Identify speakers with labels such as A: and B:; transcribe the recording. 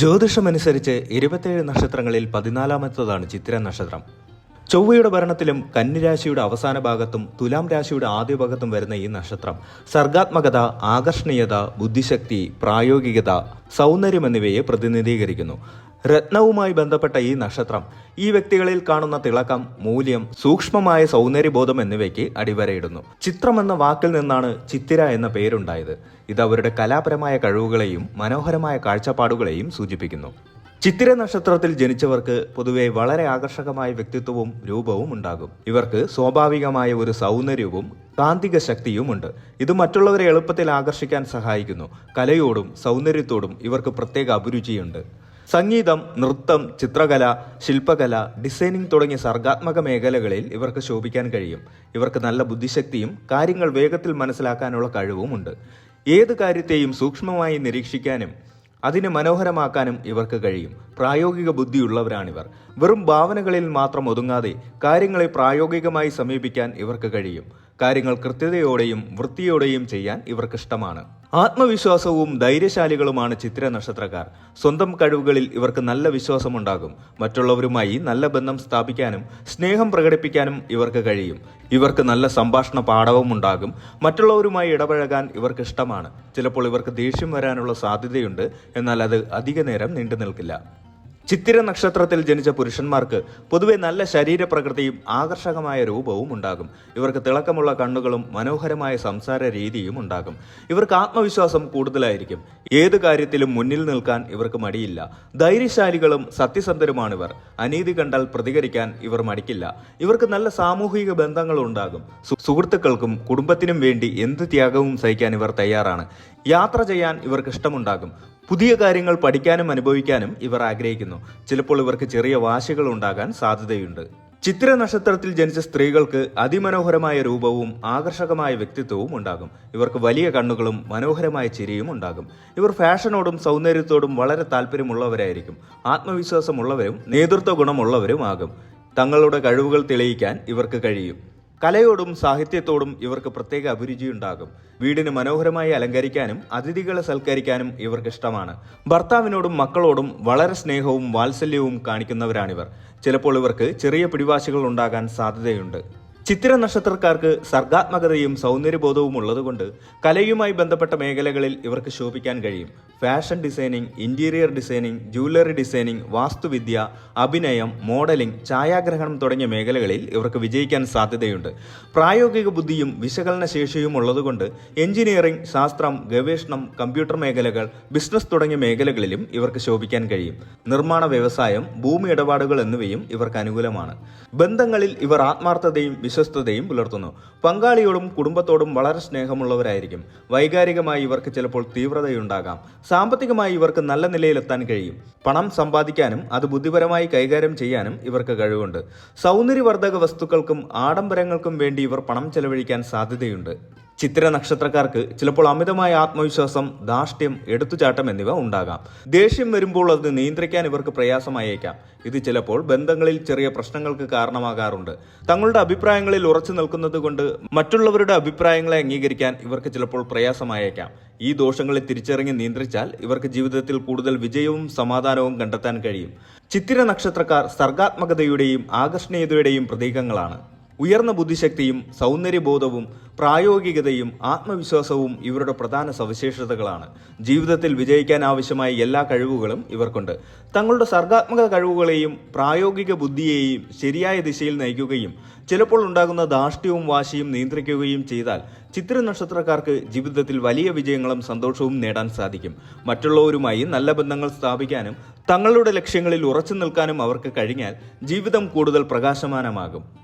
A: ജ്യോതിഷമനുസരിച്ച് ഇരുപത്തേഴ് നക്ഷത്രങ്ങളിൽ പതിനാലാമത്തതാണ് ചിത്ര നക്ഷത്രം. ചൊവ്വയുടെ ഭരണത്തിലും കന്നിരാശിയുടെ അവസാന ഭാഗത്തും തുലാം രാശിയുടെ ആദ്യ ഭാഗത്തും വരുന്ന ഈ നക്ഷത്രം. സർഗാത്മകത ആകർഷണീയത ബുദ്ധിശക്തി പ്രായോഗികത സൗന്ദര്യം എന്നിവയെ പ്രതിനിധീകരിക്കുന്നു. രത്നവുമായി ബന്ധപ്പെട്ട ഈ നക്ഷത്രം ഈ വ്യക്തികളിൽ കാണുന്ന തിളക്കം മൂല്യം സൂക്ഷ്മമായ സൗന്ദര്യബോധം എന്നിവയ്ക്ക് അടിവരയിടുന്നു. ചിത്രം എന്ന വാക്കിൽ നിന്നാണ് ചിത്തിര എന്ന പേരുണ്ടായത്. ഇത് അവരുടെ കലാപരമായ കഴിവുകളെയും മനോഹരമായ കാഴ്ചപ്പാടുകളെയും സൂചിപ്പിക്കുന്നു. ചിത്തിര നക്ഷത്രത്തിൽ ജനിച്ചവർക്ക് പൊതുവെ വളരെ ആകർഷകമായ വ്യക്തിത്വവും രൂപവും ഉണ്ടാകും. ഇവർക്ക് സ്വാഭാവികമായ ഒരു സൗന്ദര്യവും കാന്തിക ശക്തിയുമുണ്ട് ഇത് മറ്റുള്ളവരെ എളുപ്പത്തിൽ ആകർഷിക്കാൻ സഹായിക്കുന്നു. കലയോടും സൗന്ദര്യത്തോടും ഇവർക്ക് പ്രത്യേക അഭിരുചിയുണ്ട്. സംഗീതം നൃത്തം ചിത്രകല ശില്പകല ഡിസൈനിങ് തുടങ്ങിയ സർഗാത്മക മേഖലകളിൽ ഇവർക്ക് ശോഭിക്കാൻ കഴിയും. ഇവർക്ക് നല്ല ബുദ്ധിശക്തിയും കാര്യങ്ങൾ വേഗത്തിൽ മനസ്സിലാക്കാനുള്ള കഴിവുമുണ്ട്. ഏത് കാര്യത്തെയും സൂക്ഷ്മമായി നിരീക്ഷിക്കാനും അതിനെ മനോഹരമാക്കാനും ഇവർക്ക് കഴിയും. പ്രായോഗിക ബുദ്ധിയുള്ളവരാണിവർ. വെറും ഭാവനകളിൽ മാത്രം ഒതുങ്ങാതെ കാര്യങ്ങളെ പ്രായോഗികമായി സമീപിക്കാൻ ഇവർക്ക് കഴിയും. കാര്യങ്ങൾ കൃത്യതയോടെയും വൃത്തിയോടെയും ചെയ്യാൻ ഇവർക്കിഷ്ടമാണ്. ആത്മവിശ്വാസവും ധൈര്യശാലികളുമാണ് ചിത്ര നക്ഷത്രക്കാർ. സ്വന്തം കഴിവുകളിൽ ഇവർക്ക് നല്ല വിശ്വാസമുണ്ടാകും. മറ്റുള്ളവരുമായി നല്ല ബന്ധം സ്ഥാപിക്കാനും സ്നേഹം പ്രകടിപ്പിക്കാനും ഇവർക്ക് കഴിയും. ഇവർക്ക് നല്ല സംഭാഷണ പാഠവും ഉണ്ടാകും. മറ്റുള്ളവരുമായി ഇടപഴകാൻ ഇവർക്ക് ഇഷ്ടമാണ്. ചിലപ്പോൾ ഇവർക്ക് ദേഷ്യം വരാനുള്ള സാധ്യതയുണ്ട്. എന്നാൽ അത് അധിക നേരം നീണ്ടു നിൽക്കില്ല. ചിത്തിര നക്ഷത്രത്തിൽ ജനിച്ച പുരുഷന്മാർക്ക് പൊതുവെ നല്ല ശരീരപ്രകൃതിയും ആകർഷകമായ രൂപവും ഉണ്ടാകും. ഇവർക്ക് തിളക്കമുള്ള കണ്ണുകളും മനോഹരമായ സംസാര രീതിയും ഉണ്ടാകും. ഇവർക്ക് ആത്മവിശ്വാസം കൂടുതലായിരിക്കും. ഏത് കാര്യത്തിലും മുന്നിൽ നിൽക്കാൻ ഇവർക്ക് മടിയില്ല. ധൈര്യശാലികളും സത്യസന്ധരുമാണ് ഇവർ അനീതി കണ്ടാൽ പ്രതികരിക്കാൻ ഇവർ മടിക്കില്ല. ഇവർക്ക് നല്ല സാമൂഹിക ബന്ധങ്ങൾ ഉണ്ടാകും. സുഹൃത്തുക്കൾക്കും കുടുംബത്തിനും വേണ്ടി എന്ത് ത്യാഗവും സഹിക്കാൻ ഇവർ തയ്യാറാണ്. യാത്ര ചെയ്യാൻ ഇവർക്ക് ഇഷ്ടമുണ്ടാകും. പുതിയ കാര്യങ്ങൾ പഠിക്കാനും അനുഭവിക്കാനും ഇവർ ആഗ്രഹിക്കുന്നു. ചിലപ്പോൾ ഇവർക്ക് ചെറിയ വാശികൾ ഉണ്ടാകാൻ സാധ്യതയുണ്ട്. ചിത്ര നക്ഷത്രത്തിൽ ജനിച്ച സ്ത്രീകൾക്ക് അതിമനോഹരമായ രൂപവും ആകർഷകമായ വ്യക്തിത്വവും ഉണ്ടാകും. ഇവർക്ക് വലിയ കണ്ണുകളും മനോഹരമായ ചിരിയും ഉണ്ടാകും. ഇവർ ഫാഷനോടും സൗന്ദര്യത്തോടും വളരെ താല്പര്യമുള്ളവരായിരിക്കും. ആത്മവിശ്വാസമുള്ളവരും നേതൃത്വ ഗുണമുള്ളവരുമാകും തങ്ങളുടെ കഴിവുകൾ തെളിയിക്കാൻ ഇവർക്ക് കഴിയും. കലയോടും സാഹിത്യത്തോടും ഇവർക്ക് പ്രത്യേക അഭിരുചിയുണ്ടാകും. വീടിന് മനോഹരമായി അലങ്കരിക്കാനും അതിഥികളെ സൽക്കരിക്കാനും ഇവർക്ക് ഇഷ്ടമാണ്. ഭർത്താവിനോടും മക്കളോടും വളരെ സ്നേഹവും വാത്സല്യവും കാണിക്കുന്നവരാണിവർ. ചിലപ്പോൾ ഇവർക്ക് ചെറിയ പിടിവാശികൾ ഉണ്ടാകാൻ സാധ്യതയുണ്ട്. ചിത്ര നക്ഷത്രക്കാർക്ക് സർഗാത്മകതയും സൗന്ദര്യബോധവും ഉള്ളതുകൊണ്ട് കലയുമായി ബന്ധപ്പെട്ട മേഖലകളിൽ ഇവർക്ക് ശോഭിക്കാൻ കഴിയും. Fashion designing interior designing jewellery designing വാസ്തുവിദ്യ അഭിനയം മോഡലിംഗ് ഛായാഗ്രഹണം തുടങ്ങിയ മേഖലകളിൽ ഇവർക്ക് വിജയിക്കാൻ സാധ്യതയുണ്ട്. പ്രായോഗിക ബുദ്ധിയും വിശകലന ശേഷിയും ഉള്ളതുകൊണ്ട് എഞ്ചിനീയറിംഗ് ശാസ്ത്രം ഗവേഷണം കമ്പ്യൂട്ടർ മേഖലകൾ ബിസിനസ് തുടങ്ങിയ മേഖലകളിലും ഇവർക്ക് ശോഭിക്കാൻ കഴിയും. നിർമ്മാണ വ്യവസായം ഭൂമി ഇടപാടുകൾ എന്നിവയും ഇവർക്ക് അനുകൂലമാണ്. ബന്ധങ്ങളിൽ ഇവർ ആത്മാർത്ഥതയും വിശ്വസ്തതയും പുലർത്തുന്നു. പങ്കാളിയോടും കുടുംബത്തോടും വളരെ സ്നേഹമുള്ളവരായിരിക്കും. വൈകാരികമായി ഇവർക്ക് ചിലപ്പോൾ തീവ്രതയുണ്ടാകാം. സാമ്പത്തികമായി ഇവർക്ക് നല്ല നിലയിലെത്താൻ കഴിയും. പണം സമ്പാദിക്കാനും അത് ബുദ്ധിപരമായി കൈകാര്യം ചെയ്യാനും ഇവർക്ക് കഴിവുണ്ട്. സൗന്ദര്യവർദ്ധക വസ്തുക്കൾക്കും ആഡംബരങ്ങൾക്കും വേണ്ടി ഇവർ പണം ചെലവഴിക്കാൻ സാധ്യതയുണ്ട്. ചിത്ര നക്ഷത്രക്കാർക്ക് ചിലപ്പോൾ അമിതമായ ആത്മവിശ്വാസം ധാർഷ്ട്യം എടുത്തുചാട്ടം എന്നിവ ഉണ്ടാകാം. ദേഷ്യം വരുമ്പോൾ അത് നിയന്ത്രിക്കാൻ ഇവർക്ക് പ്രയാസമായേക്കാം. ഇത് ചിലപ്പോൾ ബന്ധങ്ങളിൽ ചെറിയ പ്രശ്നങ്ങൾക്ക് കാരണമാകാറുണ്ട്. തങ്ങളുടെ അഭിപ്രായങ്ങളിൽ ഉറച്ചു നിൽക്കുന്നത് കൊണ്ട് മറ്റുള്ളവരുടെ അഭിപ്രായങ്ങളെ അംഗീകരിക്കാൻ ഇവർക്ക് ചിലപ്പോൾ പ്രയാസമായേക്കാം. ഈ ദോഷങ്ങളെ തിരിച്ചറിഞ്ഞ് നിയന്ത്രിച്ചാൽ ഇവർക്ക് ജീവിതത്തിൽ കൂടുതൽ വിജയവും സമാധാനവും കണ്ടെത്താൻ കഴിയും. ചിത്തിര നക്ഷത്രക്കാർ സർഗാത്മകതയുടെയും ആകർഷണീയതയുടെയും പ്രതീകങ്ങളാണ്. ഉയർന്ന ബുദ്ധിശക്തിയും സൗന്ദര്യബോധവും പ്രായോഗികതയും ആത്മവിശ്വാസവും ഇവരുടെ പ്രധാന സവിശേഷതകളാണ്. ജീവിതത്തിൽ വിജയിക്കാൻ ആവശ്യമായ എല്ലാ കഴിവുകളും ഇവർക്കുണ്ട്. തങ്ങളുടെ സർഗാത്മക കഴിവുകളെയും പ്രായോഗിക ബുദ്ധിയെയും ശരിയായ ദിശയിൽ നയിക്കുകയും ചിലപ്പോൾ ഉണ്ടാകുന്ന ധാർഷ്ട്യവും വാശിയും നിയന്ത്രിക്കുകയും ചെയ്താൽ ചിത്ര നക്ഷത്രക്കാർക്ക് ജീവിതത്തിൽ വലിയ വിജയങ്ങളും സന്തോഷവും നേടാൻ സാധിക്കും. മറ്റുള്ളവരുമായി നല്ല ബന്ധങ്ങൾ സ്ഥാപിക്കാനും തങ്ങളുടെ ലക്ഷ്യങ്ങളിൽ ഉറച്ചു നിൽക്കാനും അവർക്ക് കഴിഞ്ഞാൽ ജീവിതം കൂടുതൽ പ്രകാശമാനമാകും.